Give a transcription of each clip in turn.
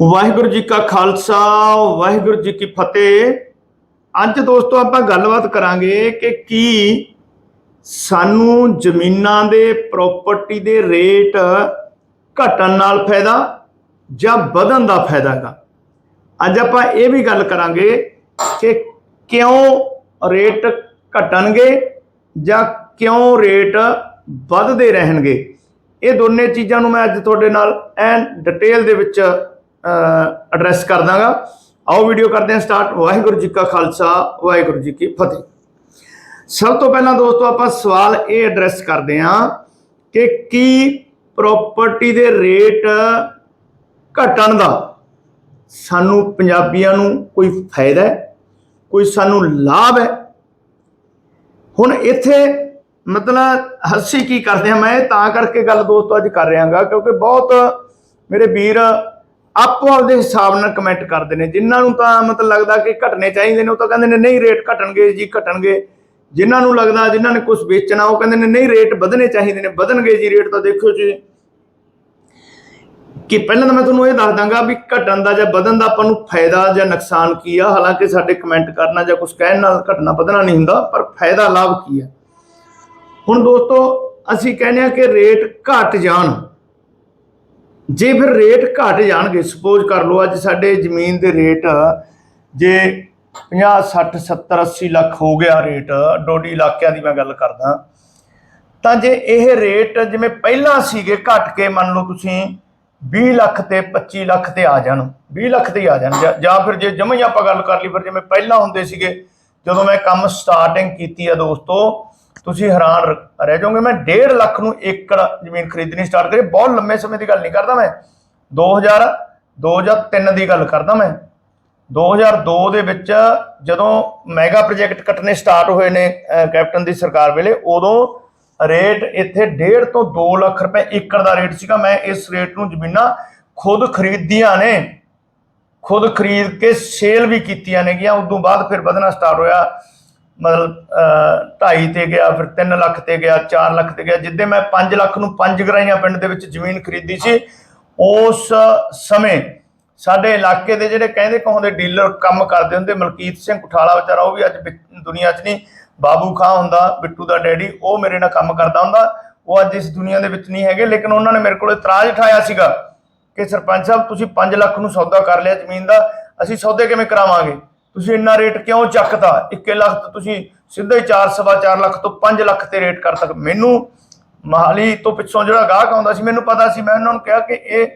ਵਾਹਿਗੁਰੂ ਜੀ ਕਾ ਖਾਲਸਾ, ਵਾਹਿਗੁਰੂ ਜੀ ਕੀ ਫਤਿਹ। ਅੱਜ ਦੋਸਤੋ ਆਪਾਂ ਗੱਲਬਾਤ ਕਰਾਂਗੇ ਕਿ ਕੀ ਸਾਨੂੰ ਜ਼ਮੀਨਾਂ ਦੇ ਪ੍ਰਾਪਰਟੀ ਦੇ ਰੇਟ ਘਟਣ ਨਾਲ ਫਾਇਦਾ ਜਾਂ ਵਧਣ ਦਾ ਫਾਇਦਾ ਹੈਗਾ। ਅੱਜ ਆਪਾਂ ਇਹ ਵੀ ਗੱਲ ਕਰਾਂਗੇ ਕਿ ਕਿਉਂ ਰੇਟ ਘਟਣਗੇ ਜਾਂ ਕਿਉਂ ਰੇਟ ਵੱਧਦੇ ਰਹਿਣਗੇ। ਇਹ ਦੋਨੇ ਚੀਜ਼ਾਂ ਨੂੰ ਮੈਂ ਅੱਜ ਤੁਹਾਡੇ ਨਾਲ ਐਨ ਡਿਟੇਲ ਦੇ ਵਿੱਚ ਐਡਰੈਸ ਕਰ ਦਾਂਗਾ। ਆਓ ਵੀਡੀਓ ਕਰਦੇ ਹਾਂ ਸਟਾਰਟ ਵਾਹਿਗੁਰੂ ਜੀ ਕਾ ਖਾਲਸਾ, ਵਾਹਿਗੁਰੂ ਜੀ ਕੀ ਫਤਿਹ। ਸਭ ਤੋਂ ਪਹਿਲਾਂ ਦੋਸਤੋ, ਆਪਾਂ ਸਵਾਲ ਇਹ ਐਡਰੈਸ ਕਰਦੇ ਹਾਂ ਕਿ ਕੀ ਪ੍ਰਾਪਰਟੀ ਦੇ ਰੇਟ ਘਟਣ ਦਾ ਸਾਨੂੰ ਪੰਜਾਬੀਆਂ ਨੂੰ ਕੋਈ ਫਾਇਦਾ ਹੈ? ਕੋਈ ਸਾਨੂੰ ਲਾਭ ਹੈ? ਹੁਣ ਇੱਥੇ ਮਤਲਬ ਹੱਸੀ ਕੀ ਕਰਦੇ ਆ ਮੈਂ? ਤਾਂ ਕਰਕੇ ਗੱਲ ਦੋਸਤੋ ਅੱਜ ਕਰ ਰਿਹਾਗਾ, ਕਿਉਂਕਿ ਬਹੁਤ ਮੇਰੇ ਵੀਰ ਆਪੋ ਆਪਦੇ ਹਿਸਾਬ ਨਾਲ ਕਮੈਂਟ ਕਰਦੇ ਨੇ। ਜਿਨ੍ਹਾਂ ਨੂੰ ਤਾਂ ਮਤਲਬ ਲੱਗਦਾ ਕਿ ਘਟਣੇ ਚਾਹੀਦੇ ਨੇ, ਉਹ ਤਾਂ ਕਹਿੰਦੇ ਨੇ, ਨਹੀਂ ਰੇਟ ਘਟਣਗੇ ਜੀ, ਘਟਣਗੇ। ਜਿਨ੍ਹਾਂ ਨੂੰ ਲੱਗਦਾ, ਜਿਨ੍ਹਾਂ ਨੇ ਕੁਝ ਵੇਚਣਾ, ਉਹ ਕਹਿੰਦੇ ਨੇ, ਨਹੀਂ ਰੇਟ ਵਧਣੇ ਚਾਹੀਦੇ ਨੇ, ਵਧਣਗੇ ਜੀ ਰੇਟ ਤਾਂ ਦੇਖੋ ਜੀ। ਕਿ ਪਹਿਲਾਂ ਤਾਂ ਮੈਂ ਤੁਹਾਨੂੰ ਇਹ ਦੱਸ ਦਾਂਗਾ ਵੀ ਘਟਣ ਦਾ ਜਾਂ ਵਧਣ ਦਾ ਆਪਾਂ ਨੂੰ ਫਾਇਦਾ ਜਾਂ ਨੁਕਸਾਨ ਕੀ ਆ? ਹਾਲਾਂਕਿ ਸਾਡੇ ਕਮੈਂਟ ਕਰਨਾ ਜਾਂ ਕੁਝ ਕਹਿਣ ਨਾਲ ਘਟਣਾ ਵਧਣਾ ਨਹੀਂ ਹੁੰਦਾ, ਪਰ ਫਾਇਦਾ, ਲਾਭ ਕੀ ਹੈ ਹੁਣ ਦੋਸਤੋ, ਅਸੀਂ ਕਹਿੰਦੇ ਆ ਕਿ ਰੇਟ ਘਟ ਜਾਣ। ਜੇ ਫਿਰ ਰੇਟ ਘਟ ਜਾਣਗੇ ਸਪੋਜ਼ ਕਰ ਲਓ ਅੱਜ ਸਾਡੇ ਜ਼ਮੀਨ ਦੇ ਰੇਟ, ਜੇ 50 60 70 80 ਲੱਖ ਹੋ ਗਿਆ ਰੇਟ, ਡੋਡੀ ਇਲਾਕਿਆਂ ਦੀ ਮੈਂ ਗੱਲ ਕਰਦਾ, ਤਾਂ ਜੇ ਇਹ ਰੇਟ ਜਿਵੇਂ ਪਹਿਲਾਂ ਸੀਗੇ ਘਟ ਕੇ ਮੰਨ ਲਓ ਤੁਸੀਂ 20 ਲੱਖ ਤੇ 25 ਲੱਖ ਤੇ ਆ ਜਾਣ 20 ਲੱਖ ਤੇ ਆ ਜਾਣ, ਜਾਂ- ਜਾਂ ਫਿਰ ਜੇ ਜਮਾਂ ਹੀ ਆਪਾਂ ਗੱਲ ਕਰ ਲਈ, ਫਿਰ ਜਿਵੇਂ ਪਹਿਲਾਂ ਹੁੰਦੇ ਸੀਗੇ, ਜਦੋਂ ਮੈਂ ਕੰਮ ਸਟਾਰਟਿੰਗ ਕੀਤੀ ਆ ਦੋਸਤੋ ਤੁਸੀਂ ਹੈਰਾਨ ਰਹਿ ਜਾਓਗੇ। ਮੈਂ 1.5 ਲੱਖ ਨੂੰ ਏਕੜ ਜ਼ਮੀਨ ਖਰੀਦਣੀ ਸਟਾਰਟ ਕਰੀ। ਬਹੁਤ ਲੰਮੇ ਸਮੇਂ ਦੀ ਗੱਲ ਨਹੀਂ ਕਰਦਾ ਮੈਂ। 2000 2003 ਦੀ ਗੱਲ ਕਰਦਾ ਮੈਂ। 2002 ਦੇ ਵਿੱਚ ਜਦੋਂ ਮੈਗਾ ਪ੍ਰੋਜੈਕਟ ਕੱਟਣੇ ਸਟਾਰਟ ਹੋਏ ਨੇ ਕੈਪਟਨ ਦੀ ਸਰਕਾਰ ਵੇਲੇ, ਉਦੋਂ ਰੇਟ ਇੱਥੇ 1.5 ਤੋਂ 2 ਲੱਖ ਰੁਪਏ ਏਕੜ ਦਾ ਰੇਟ ਸੀਗਾ। ਮੈਂ ਇਸ ਰੇਟ ਨੂੰ ਜ਼ਮੀਨਾਂ ਖੁਦ ਖਰੀਦੀਆਂ ਨੇ। ਖੁਦ ਖਰੀਦ ਕੇ ਸੇਲ ਵੀ ਕੀਤੀਆਂ ਨੇਗੀਆਂ। ਉਦੋਂ ਬਾਅਦ ਫਿਰ ਵਧਣਾ ਸਟਾਰਟ ਹੋਇਆ। ਮਤਲਬ 2.5 ਤੇ ਗਿਆ, ਫਿਰ 3 ਲੱਖ ਤੇ ਗਿਆ 4 ਲੱਖ ਤੇ ਗਿਆ, ਜਿੱਦੇ ਮੈਂ 5 ਲੱਖ ਨੂੰ ਪੰਜ ਗਰਾਈਆਂ ਪਿੰਡ ਦੇ ਵਿੱਚ ਜ਼ਮੀਨ ਖਰੀਦੀ ਸੀ, ਉਸ ਸਮੇਂ ਸਾਡੇ ਇਲਾਕੇ ਦੇ ਜਿਹੜੇ ਕਹਿੰਦੇ ਕਹਾਉਂਦੇ ਡੀਲਰ ਕੰਮ ਕਰਦੇ ਹੁੰਦੇ, ਮਲਕੀਤ ਸਿੰਘ ਕੁਠਾਲਾ ਵਿਚਾਰਾ, ਉਹ ਵੀ ਅੱਜ ਵਿ- ਦੁਨੀਆ 'ਚ ਨਹੀਂ, ਬਾਬੂ ਖਾਂ ਹੁੰਦਾ, ਬਿੱਟੂ ਦਾ ਡੈਡੀ, ਉਹ ਮੇਰੇ ਨਾਲ ਕੰਮ ਕਰਦਾ ਹੁੰਦਾ, ਉਹ ਅੱਜ ਇਸ ਦੁਨੀਆ ਦੇ ਵਿੱਚ ਨਹੀਂ ਹੈਗੇ, ਲੇਕਿਨ ਉਹਨਾਂ ਨੇ ਮੇਰੇ ਕੋਲ ਇਤਰਾਜ਼ ਉਠਾਇਆ ਸੀਗਾ ਕਿ ਸਰਪੰਚ ਸਾਹਿਬ, ਤੁਸੀਂ 5 ਲੱਖ ਨੂੰ ਸੌਦਾ ਕਰ ਲਿਆ ਜ਼ਮੀਨ ਦਾ, ਅਸੀਂ ਸੌਦੇ ਕਿਵੇਂ ਕਰਾਵਾਂਗੇ? ਤੁਸੀਂ ਇੰਨਾ ਰੇਟ ਕਿਉਂ ਚੱਕਤਾ 1 ਲੱਖ ਤੋਂ ਤੁਸੀਂ ਸਿੱਧੇ ਹੀ 4 ਸਵਾ 4 ਲੱਖ ਤੋਂ 5 ਲੱਖ ਤੇ ਰੇਟ ਕਰ ਸਕ ਮੈਨੂੰ ਮਹਾਲੀ ਤੋਂ ਪਿੱਛੋਂ ਜਿਹੜਾ ਗਾਹਕ ਆਉਂਦਾ ਸੀ, ਮੈਨੂੰ ਪਤਾ ਸੀ, ਮੈਂ ਉਹਨਾਂ ਨੂੰ ਕਿਹਾ ਕਿ ਇਹ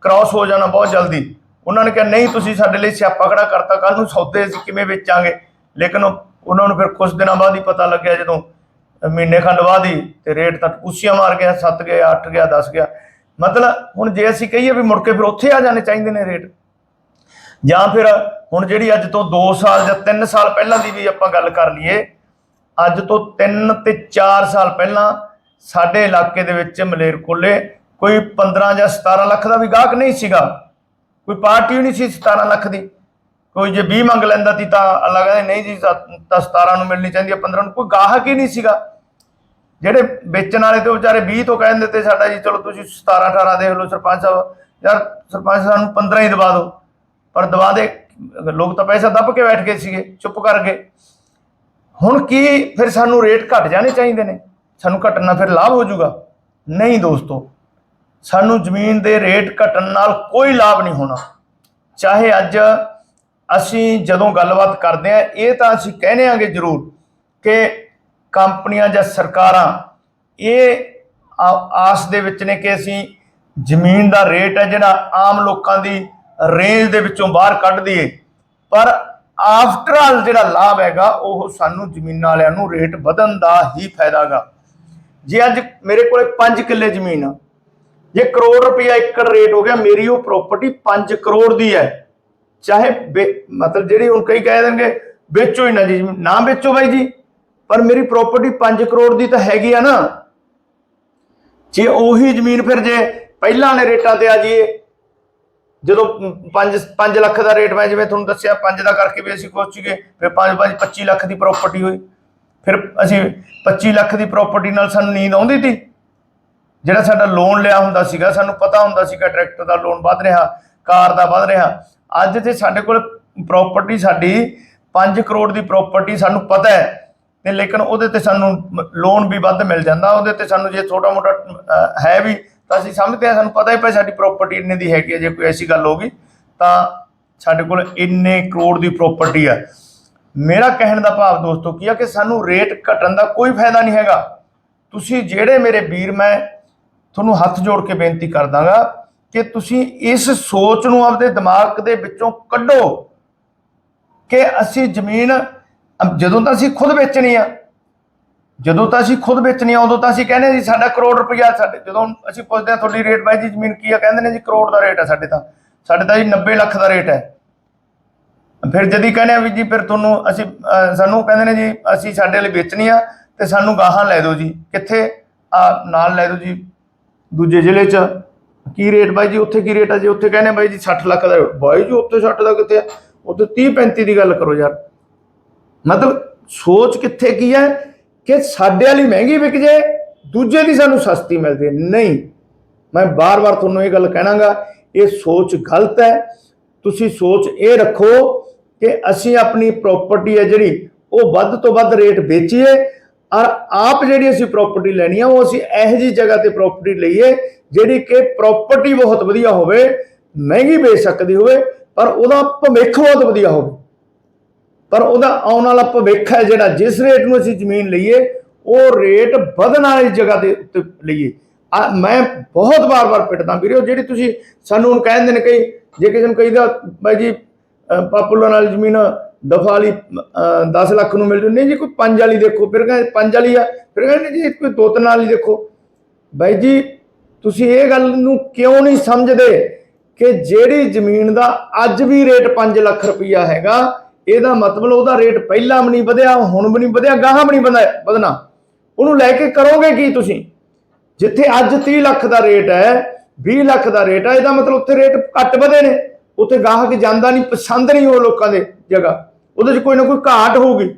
ਕ੍ਰਾਸ ਹੋ ਜਾਣਾ ਬਹੁਤ ਜਲਦੀ। ਉਹਨਾਂ ਨੇ ਕਿਹਾ, ਨਹੀਂ, ਤੁਸੀਂ ਸਾਡੇ ਲਈ ਸਿਆਪਾ ਖੜਾ ਕਰਤਾ ਕੱਲ ਨੂੰ ਸੌਦੇ ਅਸੀਂ ਕਿਵੇਂ ਵੇਚਾਂਗੇ? ਲੇਕਿਨ ਉਹਨਾਂ ਨੂੰ ਫਿਰ ਕੁਝ ਦਿਨਾਂ ਬਾਅਦ ਹੀ ਪਤਾ ਲੱਗਿਆ ਜਦੋਂ ਮਹੀਨੇ ਖੰਡ ਬਾਅਦ ਹੀ ਤੇ ਰੇਟ ਤਾਂ ਉਸੀਆਂ ਮਾਰ ਗਿਆ 7 ਗਿਆ 8 ਗਿਆ 10 ਗਿਆ। ਮਤਲਬ ਹੁਣ ਜੇ ਅਸੀਂ ਕਹੀਏ ਵੀ ਮੁੜ ਕੇ ਫਿਰ ਉੱਥੇ ਆ ਜਾਣੇ ਚਾਹੀਦੇ ਨੇ ਰੇਟ। ਜਾਂ ਫਿਰ ਹੁਣ ਜਿਹੜੀ ਅੱਜ ਤੋਂ 2 ਸਾਲ ਜਾਂ 3 ਸਾਲ ਪਹਿਲਾਂ ਦੀ ਵੀ ਆਪਾਂ ਗੱਲ ਕਰ ਲਈਏ, ਅੱਜ ਤੋਂ 3 ਤੇ 4 ਸਾਲ ਪਹਿਲਾਂ ਸਾਡੇ ਇਲਾਕੇ ਦੇ ਵਿੱਚ ਮਲੇਰਕੋਲੇ ਕੋਈ 15 ਜਾਂ 17 ਲੱਖ ਦਾ ਵੀ ਗਾਹਕ ਨਹੀਂ ਸੀਗਾ। ਕੋਈ ਪਾਰਟੀ ਵੀ ਨਹੀਂ ਸੀ 17 ਲੱਖ ਦੀ। ਕੋਈ ਜੇ 20 ਮੰਗ ਲੈਂਦਾ ਤੀ ਤਾਂ ਅੱਲਾ ਕਹਿੰਦੇ ਨਹੀਂ ਜੀ ਤਾਂ ਤਾਂ 17 ਨੂੰ ਮਿਲਣੀ ਚਾਹੀਦੀ ਹੈ 15 ਨੂੰ। ਕੋਈ ਗਾਹਕ ਹੀ ਨਹੀਂ ਸੀਗਾ। ਜਿਹੜੇ ਵੇਚਣ ਵਾਲੇ ਤੇ ਉਹ ਵਿਚਾਰੇ 20 ਤੋਂ ਕਹਿ ਦਿੰਦੇ ਤੇ ਸਾਡਾ ਜੀ, ਚਲੋ ਤੁਸੀਂ 17 18 ਦੇਖ ਲਓ ਸਰਪੰਚ ਸਾਹਿਬ। ਯਾਰ ਸਰਪੰਚ ਸਾਨੂੰ ਨੂੰ 15 ਹੀ ਦਵਾ ਦਿਓ। ਪਰ ਦਵਾ ਦੇ। ਲੋਕ ਤਾਂ ਪੈਸਾ ਦੱਬ ਕੇ ਬੈਠ ਗਏ ਸੀਗੇ, ਚੁੱਪ ਕਰ ਗਏ। ਹੁਣ ਕੀ ਫਿਰ ਸਾਨੂੰ ਰੇਟ ਘਟ ਜਾਣੇ ਚਾਹੀਦੇ ਨੇ? ਸਾਨੂੰ ਘਟਣਾ ਫਿਰ ਲਾਭ ਹੋ ਜਾਊਗਾ? ਨਹੀਂ ਦੋਸਤੋ। ਸਾਨੂੰ ਜ਼ਮੀਨ ਦੇ ਰੇਟ ਘਟਣ ਨਾਲ ਕੋਈ ਲਾਭ ਨਹੀਂ ਹੋਣਾ। ਚਾਹੇ ਅੱਜ ਅਸੀਂ ਜਦੋਂ ਗੱਲਬਾਤ ਕਰਦੇ ਆ ਇਹ ਤਾਂ ਅਸੀਂ ਕਹਿੰਦੇ ਆਂਗੇ ਜ਼ਰੂਰ ਕਿ ਕੰਪਨੀਆਂ ਜਾਂ ਸਰਕਾਰਾਂ, ਇਹ ਆਸ ਦੇ ਵਿੱਚ ਨੇ ਕਿ ਅਸੀਂ ਜ਼ਮੀਨ ਦਾ ਰੇਟ ਹੈ ਜਿਹੜਾ ਆਮ ਲੋਕਾਂ ਦੀ ਰੇਂਜ ਦੇ ਵਿੱਚੋਂ ਬਾਹਰ ਕੱਢ ਦਈਏ। ਪਰ ਆਫਟਰ ਆਲ ਜਿਹੜਾ ਲਾਭ ਹੈਗਾ, ਉਹ ਸਾਨੂੰ ਜ਼ਮੀਨਾਂ ਵਾਲਿਆਂ ਨੂੰ ਰੇਟ ਵਧਣ ਦਾ ਹੀ ਫਾਇਦਾਗਾ ਜੇ ਅੱਜ ਮੇਰੇ ਕੋਲੇ 5 ਕਿੱਲੇ ਜ਼ਮੀਨ ਆ, ਜੇ ਕਰੋੜ ਰੁਪਇਆ ਏਕੜ ਰੇਟ ਹੋ ਗਿਆ, ਮੇਰੀ ਉਹ ਪ੍ਰਾਪਰਟੀ 5 ਕਰੋੜ ਦੀ ਹੈ। ਚਾਹੇ ਮਤਲਬ ਜਿਹੜੀ ਹੁਣ ਕਈ ਕਹਿ ਦੇਣਗੇ, ਵੇਚੋ ਹੀ ਨਾ ਜੀ, ਨਾ ਵੇਚੋ ਬਾਈ ਜੀ, ਪਰ ਮੇਰੀ ਪ੍ਰਾਪਰਟੀ 5 ਕਰੋੜ ਦੀ ਤਾਂ ਹੈਗੀ ਆ ਨਾ। ਜੇ ਉਹੀ ਜ਼ਮੀਨ ਫਿਰ ਜੇ ਪਹਿਲਾਂ ਵਾਲੇ ਰੇਟਾਂ ਤੇ ਆ ਜਾਈਏ ਜਦੋਂ 5 5 ਲੱਖ ਦਾ ਰੇਟ ਮੈਂ ਜਿਵੇਂ ਤੁਹਾਨੂੰ ਦੱਸਿਆ 5 ਦਾ ਕਰਕੇ ਵੀ ਅਸੀਂ ਪਹੁੰਚ ਗਏ ਫਿਰ 5 5 25 ਲੱਖ ਦੀ ਪ੍ਰਾਪਰਟੀ ਹੋਈ। ਫਿਰ ਅਸੀਂ 25 ਲੱਖ ਦੀ ਪ੍ਰਾਪਰਟੀ ਨਾਲ ਸਾਨੂੰ ਨੀਂਦ ਆਉਂਦੀ ਸੀ ਜਿਹੜਾ ਸਾਡਾ ਲੋਨ ਲਿਆ ਹੁੰਦਾ ਸੀਗਾ, ਸਾਨੂੰ ਪਤਾ ਹੁੰਦਾ ਸੀਗਾ ਟਰੈਕਟਰ ਦਾ ਲੋਨ ਵੱਧ ਰਿਹਾ, ਕਾਰ ਦਾ ਵੱਧ ਰਿਹਾ। ਅੱਜ ਤੇ ਸਾਡੇ ਕੋਲ ਪ੍ਰਾਪਰਟੀ ਸਾਡੀ 5 ਕਰੋੜ ਦੀ ਪ੍ਰਾਪਰਟੀ ਸਾਨੂੰ ਪਤਾ ਹੈ। ਤੇ ਲੇਕਿਨ ਉਹਦੇ ਤੇ ਸਾਨੂੰ ਲੋਨ ਵੀ ਵੱਧ ਮਿਲ ਜਾਂਦਾ, ਉਹਦੇ ਤੇ ਸਾਨੂੰ ਜੇ ਛੋਟਾ ਮੋਟਾ ਹੈ ਵੀ ਤਾਂ ਅਸੀਂ ਸਮਝਦੇ ਹਾਂ, ਸਾਨੂੰ ਪਤਾ ਹੀ ਭਾਈ ਸਾਡੀ ਪ੍ਰਾਪਰਟੀ ਇੰਨੇ ਦੀ ਹੈਗੀ ਹੈ, ਜੇ ਕੋਈ ਐਸੀ ਗੱਲ ਹੋ ਗਈ, ਤਾਂ ਸਾਡੇ ਕੋਲ ਇੰਨੇ ਕਰੋੜ ਦੀ ਪ੍ਰਾਪਰਟੀ ਹੈ ਮੇਰਾ ਕਹਿਣ ਦਾ ਭਾਵ ਦੋਸਤੋ ਕੀ ਆ ਕਿ ਸਾਨੂੰ ਰੇਟ ਘਟਣ ਦਾ ਕੋਈ ਫਾਇਦਾ ਨਹੀਂ ਹੈਗਾ। ਤੁਸੀਂ ਜਿਹੜੇ ਮੇਰੇ ਵੀਰ, ਮੈਂ ਤੁਹਾਨੂੰ ਹੱਥ ਜੋੜ ਕੇ ਬੇਨਤੀ ਕਰ ਦਾਂਗਾ ਕਿ ਤੁਸੀਂ ਇਸ ਸੋਚ ਨੂੰ ਆਪਦੇ ਦਿਮਾਗ ਦੇ ਵਿੱਚੋਂ ਕੱਢੋ ਕਿ ਅਸੀਂ ਜ਼ਮੀਨ, ਜਦੋਂ ਤਾਂ ਅਸੀਂ ਖੁਦ ਵੇਚਣੀ ਆ ਜਦੋਂ ਤਾਂ ਅਸੀਂ ਖੁਦ ਵੇਚਣੀ ਆ, ਉਦੋਂ ਤਾਂ ਅਸੀਂ ਕਹਿੰਦੇ ਜੀ ਸਾਡਾ ਕਰੋੜ ਰੁਪਇਆ ਸਾਡੇ, ਜਦੋਂ ਅਸੀਂ ਪੁੱਛਦੇ ਆ ਤੁਹਾਡੀ ਰੇਟ ਬਾਈ ਜੀ, ਜ਼ਮੀਨ ਕੀ ਆ, ਕਹਿੰਦੇ ਨੇ ਜੀ ਕਰੋੜ ਦਾ ਰੇਟ ਹੈ ਸਾਡੇ ਤਾਂ। ਸਾਡੇ ਤਾਂ ਜੀ 90 ਲੱਖ ਦਾ ਰੇਟ ਹੈ। ਫਿਰ ਜਦੀ ਕਹਿੰਦੇ ਆ ਵੀ ਜੀ, ਫਿਰ ਤੁਹਾਨੂੰ ਅਸੀਂ ਸਾਨੂੰ ਕਹਿੰਦੇ ਨੇ ਜੀ, ਅਸੀਂ ਸਾਡੇ ਲਈ ਵੇਚਣੀ ਆ ਤੇ ਸਾਨੂੰ ਗਾਹਾਂ ਲੈ ਦਿਓ ਜੀ। ਕਿੱਥੇ? ਆ ਨਾਲ ਲੈ ਦਿਓ ਜੀ, ਦੂਜੇ ਜ਼ਿਲ੍ਹੇ 'ਚ। ਕੀ ਰੇਟ ਬਾਈ ਜੀ, ਉੱਥੇ ਕੀ ਰੇਟ ਆ ਜੀ? ਉੱਥੇ ਕਹਿੰਦੇ ਬਾਈ ਜੀ 60 ਲੱਖ ਦਾ ਬਾਈ ਜੀ, ਉੱਥੇ 60 ਦਾ ਕਿੱਥੇ ਆ? ਉੱਥੇ 30 35 ਦੀ ਗੱਲ ਕਰੋ ਯਾਰ। ਮਤਲਬ ਸੋਚ ਕਿੱਥੇ ਕੀ ਹੈ? ਕਿ ਸਾਡੇ ਵਾਲੀ ਮਹਿੰਗੀ ਵਿਕ ਜੇ, ਦੂਜੇ ਦੀ ਸਾਨੂੰ ਸਸਤੀ ਮਿਲਦੀ ਜੇ। ਨਹੀਂ, ਮੈਂ ਬਾਰ-ਬਾਰ ਤੁਹਾਨੂੰ ਇਹ ਗੱਲ ਕਹਿਣਾਗਾ, ਇਹ ਸੋਚ ਗਲਤ ਹੈ। ਤੁਸੀਂ ਸੋਚ ਇਹ ਰੱਖੋ ਕਿ ਅਸੀਂ ਆਪਣੀ ਪ੍ਰਾਪਰਟੀ ਹੈ ਜਿਹੜੀ, ਉਹ ਵੱਧ ਤੋਂ ਵੱਧ ਰੇਟ ਵੇਚੀਏ ਔਰ ਆਪ ਜਿਹੜੀ ਅਸੀਂ ਪ੍ਰਾਪਰਟੀ ਲੈਣੀ ਆ, ਉਹ ਅਸੀਂ ਇਹੋ ਜੀ ਜਗ੍ਹਾ ਤੇ ਪ੍ਰਾਪਰਟੀ ਲਈਏ, ਜਿਹੜੀ ਕਿ ਪ੍ਰਾਪਰਟੀ ਬਹੁਤ ਵਧੀਆ ਹੋਵੇ, ਮਹਿੰਗੀ ਵੇਚ ਸਕਦੀ ਹੋਵੇ, ਪਰ ਉਹਦਾ ਭਵਿੱਖ ਬਹੁਤ ਵਧੀਆ ਹੋਵੇ। ਪਰ ਉਹਦਾ ਆਉਣ ਵਾਲਾ ਭਵਿੱਖ ਹੈ ਜਿਹੜਾ, ਜਿਸ ਰੇਟ ਨੂੰ ਅਸੀਂ ਜ਼ਮੀਨ ਲਈਏ, ਉਹ ਰੇਟ ਵਧਣ ਵਾਲੀ ਜਗ੍ਹਾ ਦੇ ਉੱਤੇ ਲਈਏ। ਆ, ਮੈਂ ਬਹੁਤ ਵਾਰ-ਵਾਰ ਪਿੱਟਦਾ ਵੀਰੋ, ਜਿਹੜੀ ਤੁਸੀਂ ਸਾਨੂੰ ਹੁਣ ਕਹਿੰਦੇ ਨੇ ਕਈ, ਜੇ ਕਿਸੇ ਨੂੰ ਕਹੀਦਾ, ਬਾਈ ਜੀ ਪਾਪੂਲਰ ਨਾਲ ਜ਼ਮੀਨ ਦਫਾ ਵਾਲੀ 10 ਲੱਖ ਨੂੰ ਮਿਲ ਜੂ। ਨਹੀਂ ਜੀ, ਕੋਈ ਪੰਜ ਵਾਲੀ ਦੇਖੋ, ਫਿਰ ਕਹਿੰਦੇ ਪੰਜ ਵਾਲੀ ਆ, ਫਿਰ ਕਹਿੰਦੇ ਜੀ, ਕੋਈ ਦੋ ਤਿੰਨ ਵਾਲੀ ਦੇਖੋ। ਬਾਈ ਜੀ, ਤੁਸੀਂ ਇਹ ਗੱਲ ਨੂੰ ਕਿਉਂ ਨਹੀਂ ਸਮਝਦੇ ਕਿ ਜਿਹੜੀ ਜ਼ਮੀਨ ਦਾ ਅੱਜ ਵੀ ਰੇਟ 5 ਲੱਖ ਰੁਪਈਆ ਹੈਗਾ ਇਹਦਾ ਮਤਲਬ ਉਹਦਾ ਰੇਟ ਪਹਿਲਾਂ ਵੀ ਨਹੀਂ ਵਧਿਆ, ਹੁਣ ਵੀ ਨਹੀਂ ਵਧਿਆ, ਗਾਹਾਂ ਵੀ ਨਹੀਂ ਵਧਣਾ ਵਧਣਾ। ਉਹਨੂੰ ਲੈ ਕੇ ਕਰੋਗੇ ਕੀ ਤੁਸੀਂ? ਜਿੱਥੇ ਅੱਜ 30 ਲੱਖ ਦਾ ਰੇਟ ਹੈ 20 ਲੱਖ ਦਾ ਰੇਟ ਹੈ, ਇਹਦਾ ਮਤਲਬ ਉੱਥੇ ਰੇਟ ਘੱਟ ਵਧੇ ਨੇ। ਉੱਥੇ ਗਾਹਕ ਜਾਂਦਾ ਨਹੀਂ, ਪਸੰਦ ਨਹੀਂ ਉਹ ਲੋਕਾਂ ਦੇ ਜਗ੍ਹਾ। ਉਹਦੇ 'ਚ ਕੋਈ ਨਾ ਕੋਈ ਘਾਟ ਹੋਊਗੀ।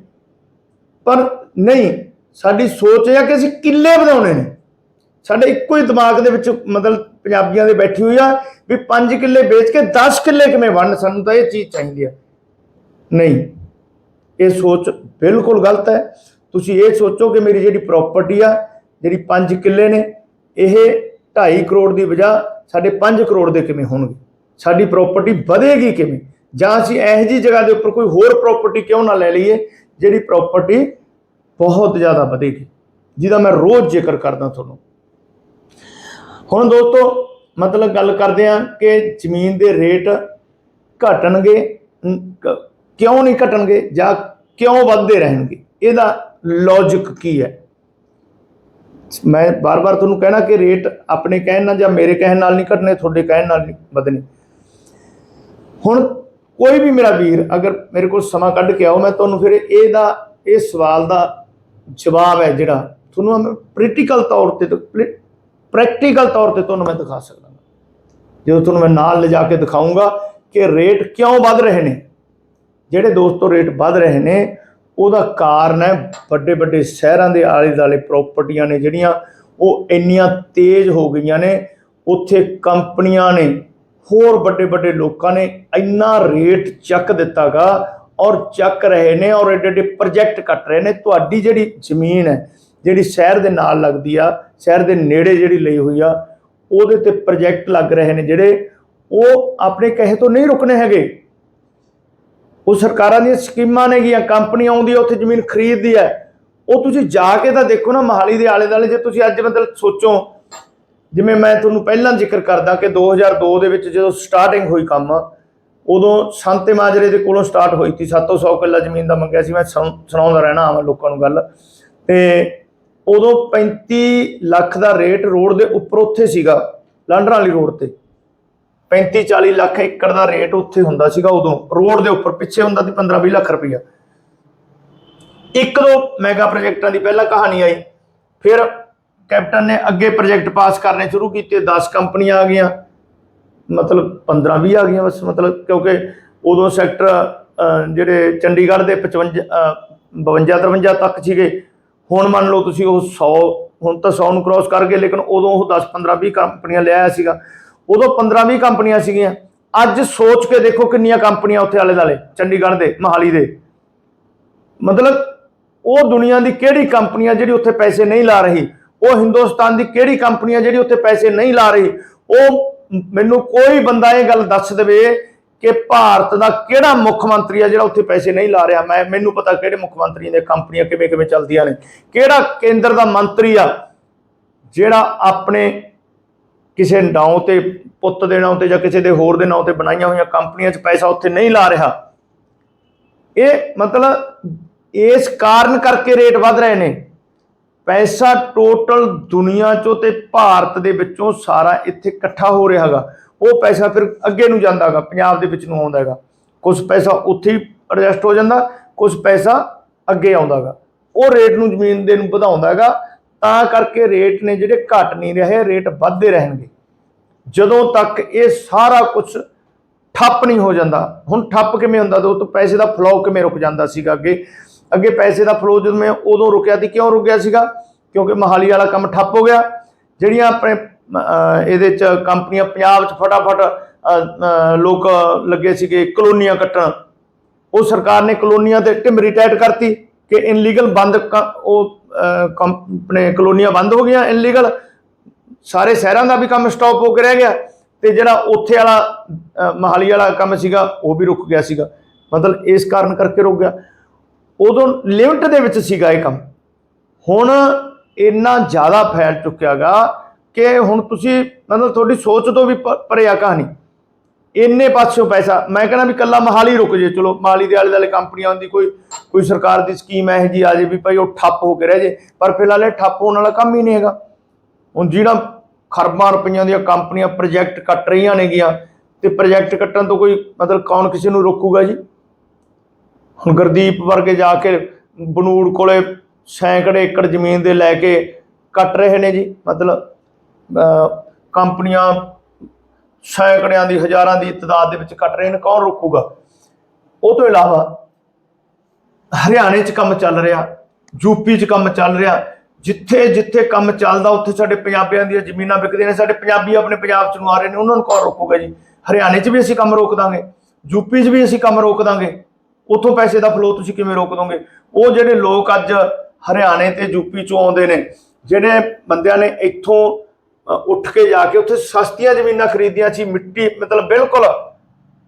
ਪਰ ਨਹੀਂ, ਸਾਡੀ ਸੋਚ ਇਹ ਆ ਕਿ ਅਸੀਂ ਕਿੱਲੇ ਵਧਾਉਣੇ ਨੇ। ਸਾਡੇ ਇੱਕੋ ਹੀ ਦਿਮਾਗ ਦੇ ਵਿੱਚ ਮਤਲਬ ਪੰਜਾਬੀਆਂ ਦੇ ਬੈਠੀ ਹੋਈ ਆ ਵੀ 5 ਕਿੱਲੇ ਵੇਚ ਕੇ 10 ਕਿੱਲੇ ਕਿਵੇਂ ਬਣਨ ਸਾਨੂੰ ਤਾਂ ਇਹ ਚੀਜ਼ ਚਾਹੀਦੀ ਆ। ਨਹੀਂ। ਇਹ ਸੋਚ ਬਿਲਕੁਲ ਗਲਤ ਹੈ। ਤੁਸੀਂ ਇਹ ਸੋਚੋ ਕਿ ਮੇਰੀ ਜਿਹੜੀ ਪ੍ਰਾਪਰਟੀ ਆ, ਜਿਹੜੀ 5 ਕਿੱਲੇ ਨੇ, ਇਹ 2.5 ਕਰੋੜ ਦੀ ਵਜ੍ਹਾ ਸਾਡੇ 5 ਕਰੋੜ ਦੇ ਕਿਵੇਂ ਹੋਣਗੇ? ਸਾਡੀ ਪ੍ਰਾਪਰਟੀ ਵਧੇਗੀ ਕਿਵੇਂ? ਜਾਂ ਅਸੀਂ ਇਹੋ ਜੀ ਜਗ੍ਹਾ ਦੇ ਉੱਪਰ ਕੋਈ ਹੋਰ ਪ੍ਰਾਪਰਟੀ ਕਿਉਂ ਨਾ ਲੈ ਲਈਏ, ਜਿਹੜੀ ਪ੍ਰਾਪਰਟੀ ਬਹੁਤ ਜ਼ਿਆਦਾ ਵਧੇਗੀ? ਜਿਹਦਾ ਮੈਂ ਰੋਜ਼ ਜ਼ਿਕਰ ਕਰਦਾ ਤੁਹਾਨੂੰ। ਹੁਣ ਦੋਸਤੋ, ਮਤਲਬ ਗੱਲ ਕਰਦੇ ਆ ਕਿ ਜ਼ਮੀਨ ਦੇ ਰੇਟ ਘਟਣਗੇ ਕਿਉਂ ਨਹੀਂ ਘਟਣਗੇ ਜਾਂ ਕਿਉਂ ਵੱਧਦੇ ਰਹਿਣਗੇ? ਇਹਦਾ ਲੌਜੀਕ ਕੀ ਹੈ? ਮੈਂ ਬਾਰ-ਬਾਰ ਤੁਹਾਨੂੰ ਕਹਿਣਾ ਕਿ ਰੇਟ ਆਪਣੇ ਕਹਿਣ ਨਾਲ ਜਾਂ ਮੇਰੇ ਕਹਿਣ ਨਾਲ ਨਹੀਂ ਘਟਨੇ ਤੁਹਾਡੇ ਕਹਿਣ ਨਾਲ ਨਹੀਂ ਵਧਣੇ। ਹੁਣ ਕੋਈ ਵੀ ਮੇਰਾ ਵੀਰ ਅਗਰ ਮੇਰੇ ਕੋਲ ਸਮਾਂ ਕੱਢ ਕੇ ਆਓ, ਮੈਂ ਤੁਹਾਨੂੰ ਫਿਰ ਇਹਦਾ, ਇਹ ਸਵਾਲ ਦਾ ਜਵਾਬ ਹੈ ਜਿਹੜਾ ਤੁਹਾਨੂੰ ਮੈਂ ਪ੍ਰੈਕਟੀਕਲ ਤੌਰ ਤੇ ਪ੍ਰੈਕਟੀਕਲ ਤੌਰ ਤੇ ਤੁਹਾਨੂੰ ਮੈਂ ਦਿਖਾ ਸਕਦਾ। ਜਦੋਂ ਤੁਹਾਨੂੰ ਮੈਂ ਨਾਲ ਲਿਜਾ ਕੇ ਦਿਖਾਉਂਗਾ ਕਿ ਰੇਟ ਕਿਉਂ ਵੱਧ ਰਹੇ ਨੇ ਜਿਹੜੇ ਦੋਸਤੋ ਰੇਟ ਵੱਧ ਰਹੇ ਨੇ, ਉਹਦਾ ਕਾਰਨ ਹੈ ਵੱਡੇ ਵੱਡੇ ਸ਼ਹਿਰਾਂ ਦੇ ਆਲੇ ਦੁਆਲੇ ਪ੍ਰਾਪਰਟੀਆਂ ਨੇ ਜਿਹੜੀਆਂ, ਉਹ ਇੰਨੀਆਂ ਤੇਜ਼ ਹੋ ਗਈਆਂ ਨੇ, ਉੱਥੇ ਕੰਪਨੀਆਂ ਨੇ, ਹੋਰ ਵੱਡੇ ਵੱਡੇ ਲੋਕਾਂ ਨੇ ਇੰਨਾ ਰੇਟ ਚੱਕ ਦਿੱਤਾਗਾ ਔਰ ਚੱਕ ਰਹੇ ਨੇ ਔਰ ਏਡੇ ਏਡੇ ਪ੍ਰੋਜੈਕਟ ਕੱਟ ਰਹੇ ਨੇ। ਤੁਹਾਡੀ ਜਿਹੜੀ ਜ਼ਮੀਨ ਹੈ, ਜਿਹੜੀ ਸ਼ਹਿਰ ਦੇ ਨਾਲ ਲੱਗਦੀ ਆ, ਸ਼ਹਿਰ ਦੇ ਨੇੜੇ ਜਿਹੜੀ ਲਈ ਹੋਈ ਆ, ਉਹਦੇ ਤੇ ਪ੍ਰੋਜੈਕਟ ਲੱਗ ਰਹੇ ਨੇ ਜਿਹੜੇ, ਉਹ ਆਪਣੇ ਕਹੇ ਤੋਂ ਨਹੀਂ ਰੁਕਣੇ ਹੈਗੇ। ਉਹ ਸਰਕਾਰਾਂ ਦੀਆਂ ਸਕੀਮਾਂ ਨੇਗੀਆਂ ਕੰਪਨੀ ਆਉਂਦੀ ਹੈ ਉੱਥੇ ਜ਼ਮੀਨ ਖਰੀਦਦੀ ਹੈ ਉਹ ਤੁਸੀਂ ਜਾ ਕੇ ਤਾਂ ਦੇਖੋ ਨਾ, ਮਹਾਲੀ ਦੇ ਆਲੇ ਦੁਆਲੇ, ਜੇ ਤੁਸੀਂ ਅੱਜ ਮਤਲਬ ਸੋਚੋ, ਜਿਵੇਂ ਮੈਂ ਤੁਹਾਨੂੰ ਪਹਿਲਾਂ ਜ਼ਿਕਰ ਕਰਦਾ ਕਿ 2002 ਦੇ ਵਿੱਚ ਜਦੋਂ ਸਟਾਰਟਿੰਗ ਹੋਈ ਕੰਮ, ਉਦੋਂ ਸੰਤੇ ਮਾਜਰੇ ਦੇ ਕੋਲੋਂ ਸਟਾਰਟ ਹੋਈ ਸੀ। 700 ਕਿੱਲਾ ਜ਼ਮੀਨ ਦਾ ਮੰਗਿਆ ਸੀ, ਮੈਂ ਸੁਣ- ਸੁਣਾਉਂਦਾ ਰਹਿਣਾ ਆਵਾਂ ਲੋਕਾਂ ਨੂੰ ਗੱਲ। ਤੇ ਉਦੋਂ 35 ਲੱਖ ਦਾ ਰੇਟ ਰੋਡ ਦੇ ਉੱਪਰ ਉੱਥੇ ਸੀਗਾ, ਲਾਂਡਰਾਂ ਵਾਲੀ ਰੋਡ ਤੇ। 35 40 ਲੱਖ ਏਕੜ ਦਾ ਰੇਟ ਉੱਥੇ ਹੁੰਦਾ ਸੀਗਾ ਉਦੋਂ। ਰੋਡ ਦੇ ਉੱਪਰ ਪਿੱਛੇ ਹੁੰਦਾ ਸੀ 15 20 ਲੱਖ ਰੁਪਈਆ। ਇੱਕ ਦੋ ਮੈਗਾ ਪ੍ਰੋਜੈਕਟਾਂ ਦੀ ਪਹਿਲਾਂ ਕਹਾਣੀ ਆਈ। ਫਿਰ ਕੈਪਟਨ ਨੇ ਅੱਗੇ ਪ੍ਰੋਜੈਕਟ ਪਾਸ ਕਰਨੇ ਸ਼ੁਰੂ ਕੀਤੇ। 10 ਕੰਪਨੀਆਂ ਆ ਗਈਆਂ। ਮਤਲਬ 15 20 ਆ ਗਈਆਂ ਬਸ। ਮਤਲਬ ਕਿਉਂਕਿ ਉਦੋਂ ਸੈਕਟਰ ਜਿਹੜੇ ਚੰਡੀਗੜ੍ਹ ਦੇ 55 ਅਹ, 52 53 ਤੱਕ ਸੀਗੇ। ਹੁਣ ਮੰਨ ਲਓ ਤੁਸੀਂ ਉਹ 100 ਹੁਣ ਤਾਂ 100 ਨੂੰ ਕ੍ਰਾਸ ਕਰ ਗਏ ਲੇਕਿਨ ਉਦੋਂ ਉਹ 10 15 20 ਕੰਪਨੀਆਂ ਲੈ ਆਇਆ ਸੀਗਾ। ਉਦੋਂ 15 20 ਕੰਪਨੀਆਂ ਸੀਗੀਆਂ। ਅੱਜ ਸੋਚ ਕੇ ਦੇਖੋ ਕਿੰਨੀਆਂ ਕੰਪਨੀਆਂ ਉੱਥੇ ਆਲੇ ਦਾਲੇ ਚੰਡੀਗੜ੍ਹ ਦੇ, ਮਹਾਲੀ ਦੇ। ਮਤਲਬ ਉਹ ਦੁਨੀਆ ਦੀ ਕਿਹੜੀ ਕੰਪਨੀ ਆ ਜਿਹੜੀ ਉੱਥੇ ਪੈਸੇ ਨਹੀਂ ਲਾ ਰਹੀ? ਉਹ ਹਿੰਦੁਸਤਾਨ ਦੀ ਕਿਹੜੀ ਕੰਪਨੀ ਆ ਜਿਹੜੀ ਉੱਥੇ ਪੈਸੇ ਨਹੀਂ ਲਾ ਰਹੀ? ਉਹ ਮੈਨੂੰ ਕੋਈ ਬੰਦਾ ਇਹ ਗੱਲ ਦੱਸ ਦੇਵੇ ਕਿ ਭਾਰਤ ਦਾ ਕਿਹੜਾ ਮੁੱਖ ਮੰਤਰੀ ਆ ਜਿਹੜਾ ਉੱਥੇ ਪੈਸੇ ਨਹੀਂ ਲਾ ਰਿਹਾ? ਮੈਂ, ਮੈਨੂੰ ਪਤਾ ਕਿਹੜੇ ਮੁੱਖ ਮੰਤਰੀ ਦੇ ਕੰਪਨੀਆਂ ਕਿਵੇਂ ਕਿਵੇਂ ਚੱਲਦੀਆਂ ਨੇ। ਕਿਹੜਾ ਕੇਂਦਰ ਦਾ ਮੰਤਰੀ ਆ ਜਿਹੜਾ ਆਪਣੇ ਕਿਸੇ ਨਾਂ ਤੇ ਪੁੱਤ ਦੇ ਨਾਂ ਤੇ ਜਾਂ ਕਿਸੇ ਦੇ ਹੋਰ ਦੇ ਨਾਂ ਤੇ ਬਣਾਈਆਂ ਹੋਈਆਂ ਕੰਪਨੀਆਂ 'ਚ ਪੈਸਾ ਉੱਥੇ ਨਹੀਂ ਲਾ ਰਿਹਾ। ਇਹ ਮਤਲਬ ਇਸ ਕਾਰਨ ਕਰਕੇ ਰੇਟ ਵੱਧ ਰਹੇ ਨੇ। ਪੈਸਾ ਟੋਟਲ ਦੁਨੀਆ ਚੋਂ ਤੇ ਭਾਰਤ ਦੇ ਵਿੱਚੋਂ ਸਾਰਾ ਇੱਥੇ ਇਕੱਠਾ ਹੋ ਰਿਹਾ ਹੈਗਾ। ਉਹ ਪੈਸਾ ਫਿਰ ਅੱਗੇ ਨੂੰ ਜਾਂਦਾ ਹੈਗਾ, ਪੰਜਾਬ ਦੇ ਵਿੱਚ ਨੂੰ ਆਉਂਦਾ ਹੈਗਾ। ਕੁਝ ਪੈਸਾ ਉੱਥੇ ਹੀ ਐਡਜਸਟ ਹੋ ਜਾਂਦਾ ਕੁਝ ਪੈਸਾ ਅੱਗੇ ਆਉਂਦਾ ਹੈਗਾ। ਉਹ ਰੇਟ ਨੂੰ ਜ਼ਮੀਨ ਦੇ ਨੂੰ ਵਧਾਉਂਦਾ ਹੈਗਾ। ਤਾਂ ਕਰਕੇ ਰੇਟ ਨੇ ਜਿਹੜੇ ਘਟ ਨਹੀਂ ਰਹੇ, ਰੇਟ ਵੱਧਦੇ ਰਹਿਣਗੇ। ਜਦੋਂ ਤੱਕ ਇਹ ਸਾਰਾ ਕੁਝ ਠੱਪ ਨਹੀਂ ਹੋ ਜਾਂਦਾ, ਹੁਣ ਠੱਪ ਕਿਵੇਂ ਹੁੰਦਾ? ਦੋ ਤੋਂ ਪੈਸੇ ਦਾ ਫਲੋ ਕਿਵੇਂ ਰੁਕ ਜਾਂਦਾ ਸੀਗਾ ਅੱਗੇ? ਅੱਗੇ ਪੈਸੇ ਦਾ ਫਲੋ ਜਦੋਂ ਮੈਂ ਉਦੋਂ ਰੁਕਿਆ ਸੀ, ਕਿਉਂ ਰੁਕਿਆ ਸੀਗਾ? ਕਿਉਂਕਿ ਮਹਾਲੀ ਵਾਲਾ ਕੰਮ ਠੱਪ ਹੋ ਗਿਆ। ਜਿਹੜੀਆਂ ਆਪਣੇ ਇਹਦੇ ਚ ਕੰਪਨੀਆਂ ਪੰਜਾਬ ਚ ਫਟਾਫਟ ਲੋਕ ਲੱਗੇ ਸੀਗੇ, ਕਲੋਨੀਆਂ ਕੱਟਣ। ਉਹ ਸਰਕਾਰ ਨੇ ਕਲੋਨੀਆਂ ਤੇ ਢਿਮਰੀ ਟਾਈਟ ਕਰਤੀ ਕਿ ਇਨਲੀਗਲ ਬੰਦ ਕ- ਉਹ ਆਪਣੇ ਕਲੋਨੀਆਂ ਬੰਦ ਹੋ ਗਈਆਂ ਇਨਲੀਗਲ ਸਾਰੇ ਸ਼ਹਿਰਾਂ ਦਾ ਵੀ ਕੰਮ ਸਟਾਪ ਹੋ ਕੇ ਰਹਿ ਗਿਆ। ਤੇ ਜਿਹੜਾ ਉੱਥੇ ਵਾਲਾ ਅਹ, ਮਹਾਲੀ ਵਾਲਾ ਕੰਮ ਸੀਗਾ ਉਹ ਵੀ ਰੁਕ ਗਿਆ ਸੀਗਾ। ਮਤਲਬ ਇਸ ਕਾਰਨ ਕਰਕੇ ਰੁਕ ਗਿਆ। ਉਦੋਂ ਲਿਮਟ ਦੇ ਵਿੱਚ ਸੀਗਾ ਇਹ ਕੰਮ। ਹੁਣ ਇੰਨਾ ਜ਼ਿਆਦਾ ਫੈਲ ਚੁੱਕਿਆਗਾ ਕਿ ਹੁਣ ਤੁਸੀਂ ਮਤਲਬ ਤੁਹਾਡੀ ਸੋਚ ਤੋਂ ਵੀ ਪ- ਪਰੇ ਆ ਕਹਾਣੀ। ਇੰਨੇ ਪਾਸਿਓਂ ਪੈਸਾ। ਮੈਂ ਕਹਿੰਦਾ ਵੀ ਕੱਲਾ ਮਹਾਲੀ ਰੁਕ ਜੇ। ਚਲੋ, ਮਹਾਲੀ ਦੇ ਆਲੇ ਦੁਆਲੇ ਕੰਪਨੀਆਂ ਦੀ ਕੋਈ ਕੋਈ ਸਰਕਾਰ ਦੀ ਸਕੀਮ ਇਹੋ ਜੀ ਆ ਜੇ ਵੀ ਭਾਈ ਉਹ ਠੱਪ ਹੋ ਕੇ ਰਹਿ ਜੇ। ਪਰ ਫਿਲਹਾਲ ਇਹ ਠੱਪ ਹੋਣ ਵਾਲਾ ਕੰਮ ਹੀ ਨਹੀਂ ਹੈਗਾ। ਹੁਣ ਜਿਹੜਾ ਖਰਬਾਂ ਰੁਪਈਆਂ ਦੀਆਂ ਕੰਪਨੀਆਂ ਪ੍ਰੋਜੈਕਟ ਕੱਟ ਰਹੀਆਂ ਨੇਗੀਆਂ ਤੇ ਪ੍ਰੋਜੈਕਟ ਕੱਟਣ ਤੋਂ ਕੋਈ ਮਤਲਬ ਕੌਣ ਕਿਸੇ ਨੂੰ ਰੋਕੂਗਾ ਜੀ? ਹੁਣ ਗੁਰਦੀਪ ਵਰਗੇ ਜਾ ਕੇ ਬਨੂੜ ਕੋਲੇ ਸੈਂਕੜੇ ਏਕੜ ਜ਼ਮੀਨ ਦੇ ਲੈ ਕੇ ਕੱਟ ਰਹੇ ਨੇ ਜੀ। ਮਤਲਬ ਕੰਪਨੀਆਂ ਸੈਂਕੜਿਆਂ ਦੀ, ਹਜ਼ਾਰਾਂ ਦੀ ਤਦਾਦ ਦੇ ਵਿੱਚ ਕੱਟ ਰਹੇ ਨੇ, ਕੌਣ ਰੋਕੂਗਾ? ਉਹ ਤੋਂ ਇਲਾਵਾ ਹਰਿਆਣੇ 'ਚ ਕੰਮ ਚੱਲ ਰਿਹਾ ਯੂਪੀ 'ਚ ਕੰਮ ਚੱਲ ਰਿਹਾ, ਜਿੱਥੇ ਜਿੱਥੇ ਕੰਮ ਚੱਲਦਾ, ਉੱਥੇ ਸਾਡੇ ਪੰਜਾਬੀਆਂ ਦੀਆਂ ਜ਼ਮੀਨਾਂ ਵਿਕਦੀਆਂ ਨੇ, ਸਾਡੇ ਪੰਜਾਬੀ ਆਪਣੇ ਪੰਜਾਬ 'ਚ ਨੂੰ ਆ ਰਹੇ ਨੇ, ਉਹਨਾਂ ਨੂੰ ਕੌਣ ਰੋਕੂਗਾ ਜੀ? ਹਰਿਆਣੇ 'ਚ ਵੀ ਅਸੀਂ ਕੰਮ ਰੋਕ ਦਾਂਗੇ ਯੂਪੀ 'ਚ ਵੀ ਅਸੀਂ ਕੰਮ ਰੋਕ ਦਾਂਗੇ, ਉੱਥੋਂ ਪੈਸੇ ਦਾ ਫਲੋ ਤੁਸੀਂ ਕਿਵੇਂ ਰੋਕ ਦੋਗੇ? ਉਹ ਜਿਹੜੇ ਲੋਕ ਅੱਜ ਹਰਿਆਣੇ ਤੇ ਯੂਪੀ 'ਚੋਂ ਆਉਂਦੇ ਨੇ ਜਿਹੜੇ ਬੰਦਿਆਂ ਨੇ ਇੱਥੋਂ ਉੱਠ ਕੇ ਜਾ ਕੇ ਉੱਥੇ ਸਸਤੀਆਂ ਜ਼ਮੀਨਾਂ ਖਰੀਦੀਆਂ ਸੀ, ਮਿੱਟੀ, ਮਤਲਬ ਬਿਲਕੁਲ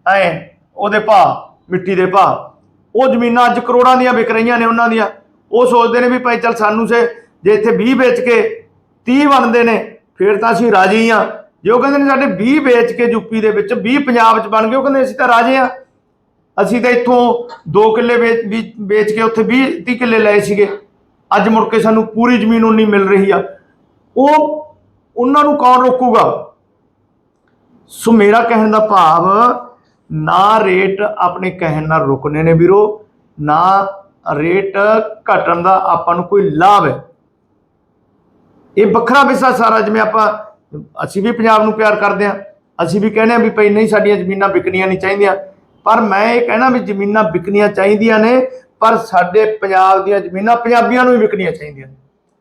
ਐ, ਉਹਦੇ ਭਾਅ, ਮਿੱਟੀ ਦੇ ਭਾਅ। ਉਹ ਜ਼ਮੀਨਾਂ ਅੱਜ ਕਰੋੜਾਂ ਦੀਆਂ ਵਿਕ ਰਹੀਆਂ ਨੇ ਉਹਨਾਂ ਦੀਆਂ। ਉਹ ਸੋਚਦੇ ਨੇ ਵੀ ਭਾਈ ਚੱਲ ਸਾਨੂੰ ਸੇ, ਜੇ ਇੱਥੇ 20 ਵੇਚ ਕੇ 30 ਬਣਦੇ ਨੇ, ਫਿਰ ਤਾਂ ਅਸੀਂ ਰਾਜੀ ਆ। ਜੇ ਉਹ ਕਹਿੰਦੇ ਨੇ ਸਾਡੇ 20 ਵੇਚ ਕੇ ਯੂਪੀ ਦੇ ਵਿੱਚ 20 ਪੰਜਾਬ 'ਚ ਬਣ ਗਏ, ਉਹ ਕਹਿੰਦੇ ਅਸੀਂ ਤਾਂ ਰਾਜੇ ਆ। ਅਸੀਂ ਤਾਂ ਇੱਥੋਂ 2 ਕਿੱਲੇ ਵੇਚ ਵੇਚ ਕੇ ਉੱਥੇ 20 30 ਕਿੱਲੇ ਲਏ ਸੀਗੇ। ਅੱਜ ਮੁੜ ਕੇ ਸਾਨੂੰ ਪੂਰੀ ਜ਼ਮੀਨ ਉਨੀ ਮਿਲ ਰਹੀ ਆ। ਉਹ ਉਹਨਾਂ ਨੂੰ ਕੌਣ ਰੋਕੂਗਾ? ਸੋ ਮੇਰਾ ਕਹਿਣ ਦਾ ਭਾਵ, ਨਾ ਰੇਟ ਆਪਣੇ ਕਹਿਣ ਨਾਲ ਰੁਕਨੇ ਨੇ ਵੀਰੋ, ਨਾ ਰੇਟ ਘਟਣ ਦਾ ਆਪਾਂ ਨੂੰ ਕੋਈ ਲਾਭ ਹੈ। ਇਹ ਵੱਖਰਾ ਵਿਸ਼ਾ ਸਾਰਾ, ਜਿਵੇਂ ਆਪਾਂ, ਅਸੀਂ ਵੀ ਪੰਜਾਬ ਨੂੰ ਪਿਆਰ ਕਰਦੇ ਹਾਂ। ਅਸੀਂ ਵੀ ਕਹਿੰਦੇ ਹਾਂ ਵੀ ਭਈ ਨਹੀਂ, ਸਾਡੀਆਂ ਜ਼ਮੀਨਾਂ ਵਿਕਣੀਆਂ ਨਹੀਂ ਚਾਹੀਦੀਆਂ। ਪਰ ਮੈਂ ਇਹ ਕਹਿਣਾ ਵੀ ਜ਼ਮੀਨਾਂ ਵਿਕਣੀਆਂ ਚਾਹੀਦੀਆਂ ਨੇ, ਪਰ ਸਾਡੇ ਪੰਜਾਬ ਦੀਆਂ ਜ਼ਮੀਨਾਂ ਪੰਜਾਬੀਆਂ ਨੂੰ ਹੀ ਵਿਕਣੀਆਂ ਚਾਹੀਦੀਆਂ ਨੇ।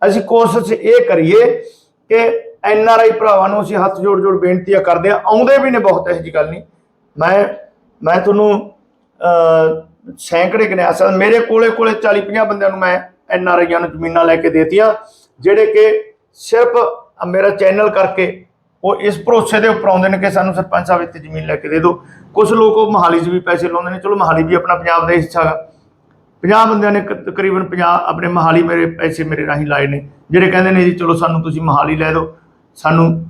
ਅਸੀਂ ਕੋਸ਼ਿਸ਼ ਇਹ ਕਰੀਏ ਕਿ ਐਨ ਆਰ ਆਈ ਭਰਾਵਾਂ ਨੂੰ ਅਸੀਂ ਹੱਥ ਜੋੜ ਜੋੜ ਬੇਨਤੀਆਂ ਕਰਦੇ ਹਾਂ। ਆਉਂਦੇ ਵੀ ਨੇ ਬਹੁਤ, ਇਹੋ ਜਿਹੀ ਗੱਲ ਨਹੀਂ। ਮੈਂ ਮੈਂ ਤੁਹਾਨੂੰ ਸੈਂਕੜੇ ਗਿਣਿਆ ਸਕਦਾ ਮੇਰੇ ਕੋਲੇ ਕੋਲੇ 40 50 ਬੰਦਿਆਂ ਨੂੰ ਮੈਂ ਐਨ ਆਰ ਆਈਆਂ ਨੂੰ ਜ਼ਮੀਨਾਂ ਲੈ ਕੇ ਦੇਤੀਆਂ, ਜਿਹੜੇ ਕਿ ਸਿਰਫ ਮੇਰਾ ਚੈਨਲ ਕਰਕੇ ਉਹ ਇਸ ਭਰੋਸੇ ਦੇ ਉੱਪਰ ਆਉਂਦੇ ਨੇ ਕਿ ਸਾਨੂੰ ਸਰਪੰਚ ਸਾਹਿਬ ਇੱਥੇ ਜ਼ਮੀਨ ਲੈ ਕੇ ਦੇ ਦਿਓ। ਕੁਝ ਲੋਕ ਉਹ ਮਹਾਲੀ 'ਚ ਵੀ ਪੈਸੇ ਲਾਉਂਦੇ ਨੇ। ਚਲੋ, ਮਹਾਲੀ ਵੀ ਆਪਣਾ ਪੰਜਾਬ ਦਾ ਹਿੱਸਾ ਹੈ। 50 ਬੰਦਿਆਂ ਨੇ ਤਕਰੀਬਨ 50 ਆਪਣੇ ਮਹਾਲੀ ਮੇਰੇ ਪੈਸੇ ਮੇਰੇ ਰਾਹੀਂ ਲਾਏ ਨੇ। ਜਿਹੜੇ ਕਹਿੰਦੇ ਨੇ ਜੀ, ਚਲੋ ਸਾਨੂੰ ਤੁਸੀਂ ਮਹਾਲੀ ਲੈ ਦਿਓ। ਸਾਨੂੰ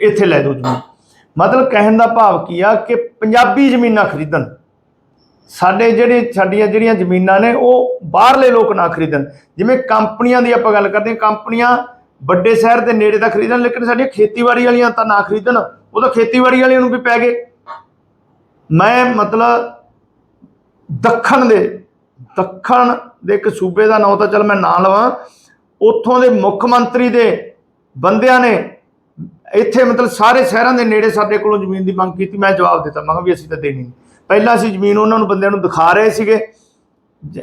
ਇੱਥੇ ਲੈ ਦਿਓ ਜ਼ਮੀਨ। ਮਤਲਬ ਕਹਿਣ ਦਾ ਭਾਵ ਕੀ ਆ ਕਿ ਪੰਜਾਬੀ ਜ਼ਮੀਨਾਂ ਖਰੀਦਣ। ਸਾਡੇ ਜਿਹੜੇ, ਸਾਡੀਆਂ ਜਿਹੜੀਆਂ ਜ਼ਮੀਨਾਂ ਨੇ, ਉਹ ਬਾਹਰਲੇ ਲੋਕ ਨਾ ਖਰੀਦਣ। ਜਿਵੇਂ ਕੰਪਨੀਆਂ ਦੀ ਆਪਾਂ ਗੱਲ ਕਰਦੇ ਹਾਂ, ਕੰਪਨੀਆਂ ਵੱਡੇ ਸ਼ਹਿਰ ਦੇ ਨੇੜੇ ਤਾਂ ਖਰੀਦਣ, ਲੇਕਿਨ ਸਾਡੀਆਂ ਖੇਤੀਬਾੜੀ ਵਾਲੀਆਂ ਤਾਂ ਨਾ ਖਰੀਦਣ। ਉਹ ਤਾਂ ਖੇਤੀਬਾੜੀ ਵਾਲਿਆਂ ਨੂੰ ਵੀ ਪੈ ਗਏ। ਮੈਂ ਮਤਲਬ ਦੱਖਣ ਦੇ ਦੱਖਣ ਦੇ ਇੱਕ ਸੂਬੇ ਦਾ ਨਾਮ ਤਾਂ ਚਲ ਮੈਂ ਨਾਂ ਲਵਾਂ। ਉੱਥੋਂ ਦੇ ਮੁੱਖ ਮੰਤਰੀ ਦੇ ਬੰਦਿਆਂ ਨੇ ਇੱਥੇ ਮਤਲਬ ਸਾਰੇ ਸ਼ਹਿਰਾਂ ਦੇ ਨੇੜੇ ਸਾਡੇ ਕੋਲੋਂ ਜ਼ਮੀਨ ਦੀ ਮੰਗ ਕੀਤੀ, ਮੈਂ ਜਵਾਬ ਦਿੱਤਾ, ਮੈਂ ਕਿਹਾ ਵੀ ਅਸੀਂ ਤਾਂ ਦੇਣੀ ਨਹੀਂ। ਪਹਿਲਾਂ ਅਸੀਂ ਜ਼ਮੀਨ ਉਹਨਾਂ ਨੂੰ ਬੰਦਿਆਂ ਨੂੰ ਦਿਖਾ ਰਹੇ ਸੀਗੇ।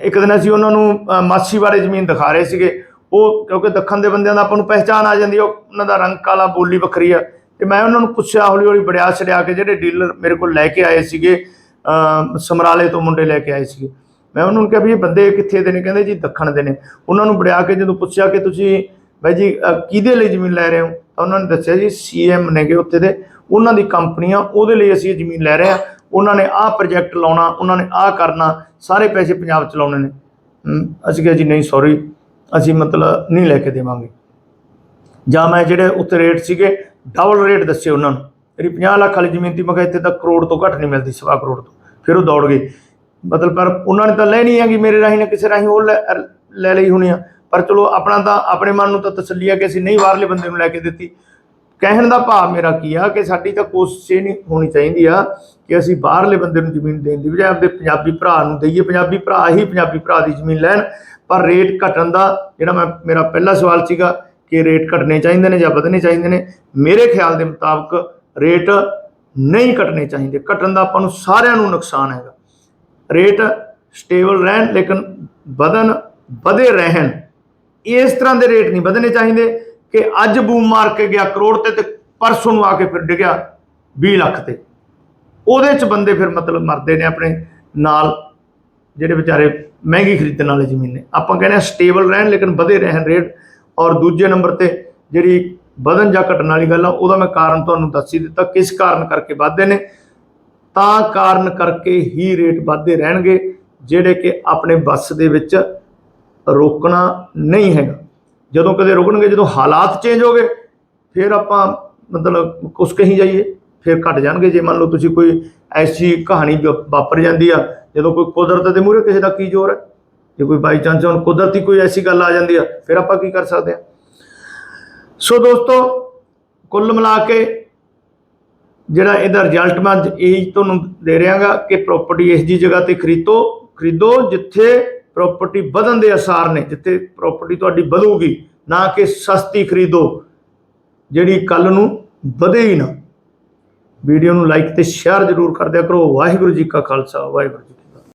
ਇੱਕ ਦਿਨ ਅਸੀਂ ਉਹਨਾਂ ਨੂੰ ਮਾਸੀ ਬਾਰੇ ਜ਼ਮੀਨ ਦਿਖਾ ਰਹੇ ਸੀਗੇ। ਉਹ ਕਿਉਂਕਿ ਦੱਖਣ ਦੇ ਬੰਦਿਆਂ ਦਾ ਆਪਾਂ ਨੂੰ ਪਹਿਚਾਨ ਆ ਜਾਂਦੀ ਹੈ ਉਹ- ਉਹਨਾਂ ਦਾ ਰੰਗ ਕਾਲਾ, ਬੋਲੀ ਵੱਖਰੀ ਆ। ਤੇ ਮੈਂ ਉਹਨਾਂ ਨੂੰ ਪੁੱਛਿਆ ਹੌਲੀ ਹੌਲੀ ਬੜਿਆ ਛੜਿਆ ਕੇ ਜਿਹੜੇ ਡੀਲਰ ਮੇਰੇ ਕੋਲ ਲੈ ਕੇ ਆਏ ਸੀਗੇ ਸਮਰਾਲੇ ਤੋਂ ਮੁੰਡੇ ਲੈ ਕੇ ਆਏ ਸੀਗੇ। ਮੈਂ ਉਹਨਾਂ ਨੂੰ ਕਿਹਾ ਵੀ ਇਹ ਬੰਦੇ ਕਿੱਥੇ ਦੇ ਨੇ? ਕਹਿੰਦੇ ਜੀ ਦੱਖਣ ਦੇ ਨੇ। ਉਹਨਾਂ ਨੂੰ ਬੜਿਆ ਕੇ ਜਦੋਂ ਪੁੱਛਿਆ ਕਿ ਤੁਸੀਂ, ਬਾਈ ਜੀ ਕਿਹਦੇ ਲਈ ਜ਼ਮੀਨ ਲੈ ਰਹੇ ਹੋ? ਤਾਂ ਉਹਨਾਂ ਨੇ ਦੱਸਿਆ ਜੀ ਸੀਐਮ ਨੇਗੇ ਉੱਥੇ ਦੇ, ਉਹਨਾਂ ਦੀ ਕੰਪਨੀਆਂ ਉਹਦੇ ਲਈ ਅਸੀਂ ਇਹ ਜ਼ਮੀਨ ਲੈ ਰਹੇ ਆ ਉਹਨਾਂ ਨੇ ਆਹ ਪ੍ਰੋਜੈਕਟ ਲਾਉਣਾ, ਉਹਨਾਂ ਨੇ ਆਹ ਕਰਨਾ, ਸਾਰੇ ਪੈਸੇ ਪੰਜਾਬ ਚ ਲਾਉਣੇ ਨੇ। ਅਸੀਂ ਕਿਹਾ ਜੀ, ਨਹੀਂ ਸੌਰੀ ਅਸੀਂ ਮਤਲਬ ਨਹੀਂ ਲੈ ਕੇ ਦੇਵਾਂਗੇ। ਜਾਂ ਮੈਂ ਜਿਹੜੇ ਉੱਤੇ ਰੇਟ ਸੀਗੇ ਡਬਲ ਰੇਟ ਦੱਸੇ ਉਹਨਾਂ ਨੂੰ। ਮੇਰੀ 50 ਲੱਖ ਵਾਲੀ ਜ਼ਮੀਨ ਦੀ ਮੈਂ ਕਿਹਾ ਇੱਥੇ ਤਾਂ ਕਰੋੜ ਤੋਂ ਘੱਟ ਨਹੀਂ ਮਿਲਦੀ, ਸਵਾ ਕਰੋੜ ਤੋਂ। ਫਿਰ ਉਹ ਦੌੜ ਗਏ। ਮਤਲਬ ਪਰ ਉਹਨਾਂ ਨੇ ਤਾਂ ਲੈਣੀ ਹੈਗੀ, ਮੇਰੇ ਰਾਹੀਂ ਨਾ ਕਿਸੇ ਰਾਹੀਂ ਉਹ ਲੈ ਲੈ ਲਈ ਹੋਣੀ ਆ। ਪਰ ਚਲੋ ਆਪਣਾ ਤਾਂ ਆਪਣੇ ਮਨ ਨੂੰ ਤਾਂ ਤਸੱਲੀ ਆ ਕਿ ਅਸੀਂ ਨਹੀਂ ਬਾਹਰਲੇ ਬੰਦੇ ਨੂੰ ਲੈ ਕੇ ਦਿੱਤੀ। ਕਹਿਣ ਦਾ ਭਾਵ ਮੇਰਾ ਕੀ ਆ ਕਿ ਸਾਡੀ ਤਾਂ ਕੋਸ਼ਿਸ਼ ਇਹ ਨਹੀਂ ਹੋਣੀ ਚਾਹੀਦੀ ਆ ਕਿ ਅਸੀਂ ਬਾਹਰਲੇ ਬੰਦੇ ਨੂੰ ਜ਼ਮੀਨ ਦੇਣ ਦੀ ਬਜਾਏ ਆਪਦੇ ਪੰਜਾਬੀ ਭਰਾ ਨੂੰ ਦਈਏ। ਪੰਜਾਬੀ ਭਰਾ ਹੀ ਪੰਜਾਬੀ ਭਰਾ ਦੀ ਜ਼ਮੀਨ ਲੈਣ। ਪਰ ਰੇਟ ਘਟਣ ਦਾ ਜਿਹੜਾ ਮੈਂ, ਮੇਰਾ ਪਹਿਲਾ ਸਵਾਲ ਸੀਗਾ ਕਿ ਰੇਟ ਘਟਣੇ ਚਾਹੀਦੇ ਨੇ ਜਾਂ ਵਧਣੇ ਚਾਹੀਦੇ ਨੇ, ਮੇਰੇ ਖਿਆਲ ਦੇ ਮੁਤਾਬਕ ਰੇਟ ਨਹੀਂ ਘਟਣੇ ਚਾਹੀਦੇ। ਘਟਣ ਦਾ ਆਪਾਂ ਨੂੰ ਸਾਰਿਆਂ ਨੂੰ ਨੁਕਸਾਨ ਹੈਗਾ। ਰੇਟ ਸਟੇਬਲ ਰਹਿਣ, ਲੇਕਿਨ ਵਧਣ, ਵਧੇ ਰਹਿਣ ਇਸ ਤਰ੍ਹਾਂ ਦੇ ਰੇਟ ਨਹੀਂ ਵਧਣੇ ਚਾਹੀਦੇ ਕਿ ਅੱਜ ਬੂਮ ਮਾਰ ਕੇ ਗਿਆ ਕਰੋੜ ਤੇ ਤੇ ਪਰਸੋਂ ਨੂੰ ਆ ਕੇ ਫਿਰ ਡਿੱਗਿਆ 20 ਲੱਖ ਤੇ। ਉਹਦੇ ਚ ਬੰਦੇ ਫਿਰ ਮਤਲਬ ਮਰਦੇ ਨੇ ਆਪਣੇ ਨਾਲ, ਜਿਹੜੇ ਵਿਚਾਰੇ ਮਹਿੰਗੀ ਖਰੀਦਣ ਵਾਲੇ ਜ਼ਮੀਨ ਨੇ। ਆਪਾਂ ਕਹਿੰਦੇ ਆ ਸਟੇਬਲ ਰਹਿਣ ਲੇਕਿਨ ਵਧੇ ਰਹਿਣ ਰੇਟ। ਔਰ ਦੂਜੇ ਨੰਬਰ ਤੇ ਜਿਹੜੀ ਵਧਣ ਜਾਂ ਘਟਣ ਵਾਲੀ ਗੱਲ ਆ, ਉਹਦਾ ਮੈਂ ਕਾਰਨ ਤੁਹਾਨੂੰ ਦੱਸ ਹੀ ਦਿੱਤਾ, ਕਿਸ ਕਾਰਨ ਕਰਕੇ ਵਧਦੇ ਨੇ? ਤਾਂ ਕਾਰਨ ਕਰਕੇ ਹੀ ਰੇਟ ਵਧਦੇ ਰਹਿਣਗੇ, ਜਿਹੜੇ ਕਿ ਆਪਣੇ ਬੱਸ ਦੇ ਵਿੱਚ ਰੋਕਣਾ ਨਹੀਂ ਹੈਗਾ। ਜਦੋਂ ਕਦੇ ਰੁਕਣਗੇ, ਜਦੋਂ ਹਾਲਾਤ ਚੇਂਜ ਹੋ ਗਏ ਫਿਰ ਆਪਾਂ ਮਤਲਬ ਕੁਛ ਕਹੀ ਜਾਈਏ, ਫਿਰ ਘਟ ਜਾਣਗੇ। ਜੇ ਮੰਨ ਲਓ ਤੁਸੀਂ ਕੋਈ ਐਸੀ ਕਹਾਣੀ ਜੋ ਵਾਪਰ ਜਾਂਦੀ ਆ, ਜਦੋਂ ਕੋਈ ਕੁਦਰਤ ਦੇ ਮੂਹਰੇ ਕਿਸੇ ਦਾ ਕੀ ਜ਼ੋਰ ਹੈ, ਜੇ ਕੋਈ ਬਾਈ ਚਾਂਸ ਹੁਣ ਕੁਦਰਤੀ ਕੋਈ ਐਸੀ ਗੱਲ ਆ ਜਾਂਦੀ ਆ, ਫਿਰ ਆਪਾਂ ਕੀ ਕਰ ਸਕਦੇ ਆ? ਸੋ ਦੋਸਤੋ, ਕੁੱਲ ਮਿਲਾ ਕੇ ਜਿਹੜਾ ਇਹਦਾ ਰਿਜ਼ਲਟ ਮੈਂ ਅੱਜ ਇਹੀ ਤੁਹਾਨੂੰ ਦੇ ਰਿਹਾਗਾ ਕਿ ਪ੍ਰਾਪਰਟੀ ਇਸ ਜੀ ਜਗ੍ਹਾ ਤੇ ਖਰੀਦੋ ਖਰੀਦੋ ਜਿੱਥੇ ਪ੍ਰਾਪਰਟੀ ਵਧਣ ਦੇ ਅਸਾਰ ਨੇ, ਜਿੱਥੇ ਪ੍ਰਾਪਰਟੀ ਤੁਹਾਡੀ ਵਧੂਗੀ, ਨਾ ਕਿ ਸਸਤੀ ਖਰੀਦੋ, ਜਿਹੜੀ ਕੱਲ ਨੂੰ ਵਧੇ ਹੀ ਨਾ। ਵੀਡੀਓ ਨੂੰ ਲਾਈਕ ਤੇ ਸ਼ੇਅਰ ਜ਼ਰੂਰ ਕਰ ਦਿਆ ਕਰੋ। ਵਾਹਿਗੁਰੂ ਜੀ ਕਾ ਖਾਲਸਾ, ਵਾਹਿਗੁਰੂ ਜੀ